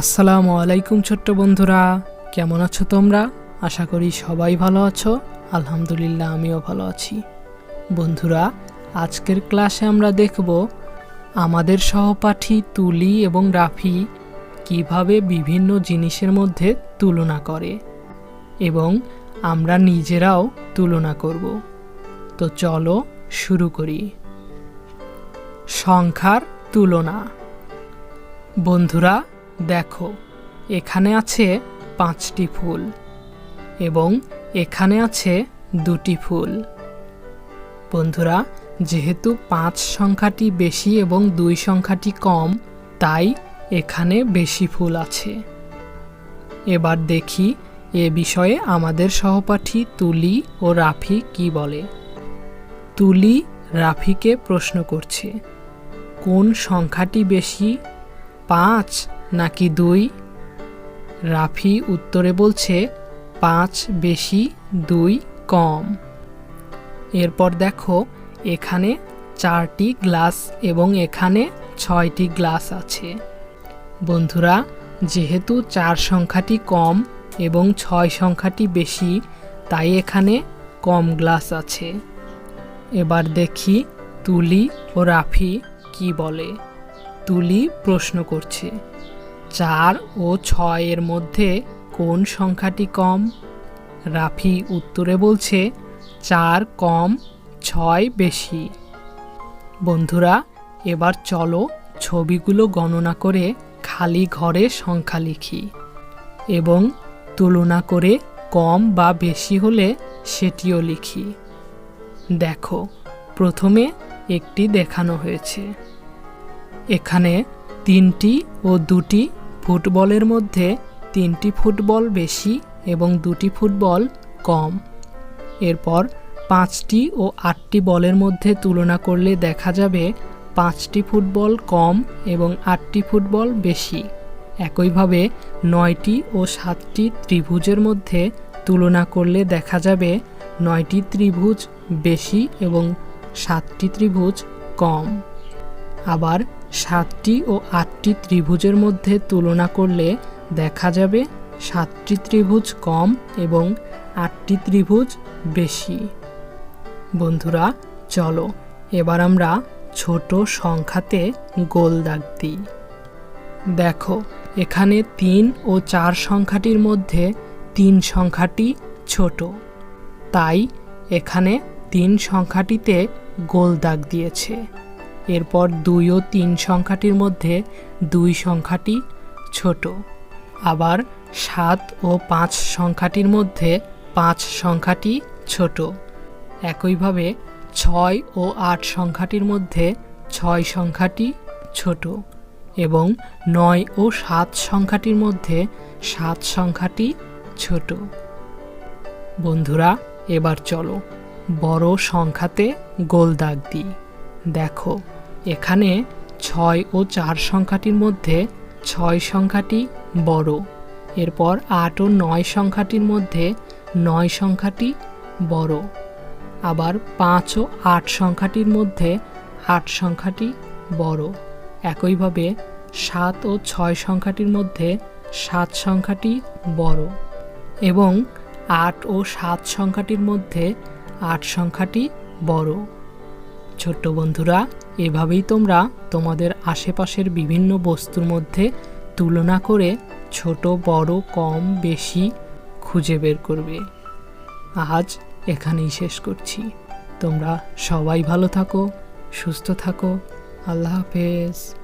আসসালামু আলাইকুম ছোট্ট বন্ধুরা, কেমন আছো তোমরা? আশা করি সবাই ভালো আছো। আলহামদুলিল্লাহ, আমিও ভালো আছি। বন্ধুরা, আজকের ক্লাসে আমরা দেখব আমাদের সহপাঠী তুলি এবং রাফি কীভাবে বিভিন্ন জিনিসের মধ্যে তুলনা করে এবং আমরা নিজেরাও তুলনা করব। তো চলো শুরু করি। সংখ্যার তুলনা। বন্ধুরা দেখো, এখানে আছে পাঁচটি ফুল এবং এখানে আছে দুটি ফুল। বন্ধুরা, যেহেতু পাঁচ সংখ্যাটি বেশি এবং দুই সংখ্যাটি কম, তাই এখানে বেশি ফুল আছে। এবার দেখি এ বিষয়ে আমাদের সহপাঠী তুলি ও রাফি কি বলে। তুলি রাফিকে প্রশ্ন করছে, কোন সংখ্যাটি বেশি, পাঁচ নাকি দুই? রাফি উত্তরে বলছে, পাঁচ বেশি দুই কম। এরপর দেখো, এখানে চারটি গ্লাস এবং এখানে ছয়টি গ্লাস আছে। বন্ধুরা, যেহেতু চার সংখ্যাটি কম এবং ছয় সংখ্যাটি বেশি, তাই এখানে কম গ্লাস আছে। এবার দেখি তুলি ও রাফি কি বলে। তুলি প্রশ্ন করছে। চার ও ছয়ের মধ্যে কোন সংখ্যাটি কম? রাফি উত্তরে বলছে, চার কম, ছয় বেশি। বন্ধুরা, এবার চলো ছবিগুলো গণনা করে খালি ঘরে সংখ্যা লিখি এবং তুলনা করে কম বা বেশি হলে সেটিও লিখি। দেখো, প্রথমে একটি দেখানো হয়েছে। এখানে তিনটি ও দুটি ফুটবলের মধ্যে তিনটি ফুটবল বেশি এবং দুটি ফুটবল কম। এরপর পাঁচটি ও আটটি বলের মধ্যে তুলনা করলে দেখা যাবে পাঁচটি ফুটবল কম এবং আটটি ফুটবল বেশি। একইভাবে নয়টি ও সাতটি ত্রিভুজের মধ্যে তুলনা করলে দেখা যাবে নয়টি ত্রিভুজ বেশি এবং সাতটি ত্রিভুজ কম। আবার সাতটি ও আটটি ত্রিভুজের মধ্যে তুলনা করলে দেখা যাবে সাতটি ত্রিভুজ কম এবং আটটি ত্রিভুজ বেশি। বন্ধুরা, চলো এবার আমরা ছোট সংখ্যাতে গোল দাগ দিই। দেখো, এখানে তিন ও চার সংখ্যাটির মধ্যে তিন সংখ্যাটি ছোট। তাই এখানে তিন সংখ্যাটিতে গোল দাগ দিয়েছে। এরপর দুই ও তিন সংখ্যাটির মধ্যে দুই সংখ্যাটি ছোট। আবার সাত ও পাঁচ সংখ্যাটির মধ্যে পাঁচ সংখ্যাটি ছোট। একইভাবে ছয় ও আট সংখ্যাটির মধ্যে ছয় সংখ্যাটি ছোট এবং নয় ও সাত সংখ্যাটির মধ্যে সাত সংখ্যাটি ছোট। বন্ধুরা, এবার চলো বড় সংখ্যাতে গোল দাগ দিই। দেখো। এখানে ছয় ও চার সংখ্যাটির মধ্যে ছয় সংখ্যাটি বড়। এরপর আট ও নয় সংখ্যাটির মধ্যে নয় সংখ্যাটি বড়। আবার পাঁচ ও আট সংখ্যাটির মধ্যে আট সংখ্যাটি বড়। একইভাবে সাত ও ছয় সংখ্যাটির মধ্যে সাত সংখ্যাটি বড় এবং আট ও সাত সংখ্যাটির মধ্যে আট সংখ্যাটি বড়। ছোট্ট বন্ধুরা এভাবেই তোমরা তোমাদের আশেপাশের বিভিন্ন বস্তুর মধ্যে তুলনা করে ছোট, বড়, কম, বেশি খুঁজে বের করবে। আজ এখানেই শেষ করছি। তোমরা সবাই ভালো থাকো, সুস্থ থাকো। আল্লাহ হাফেজ।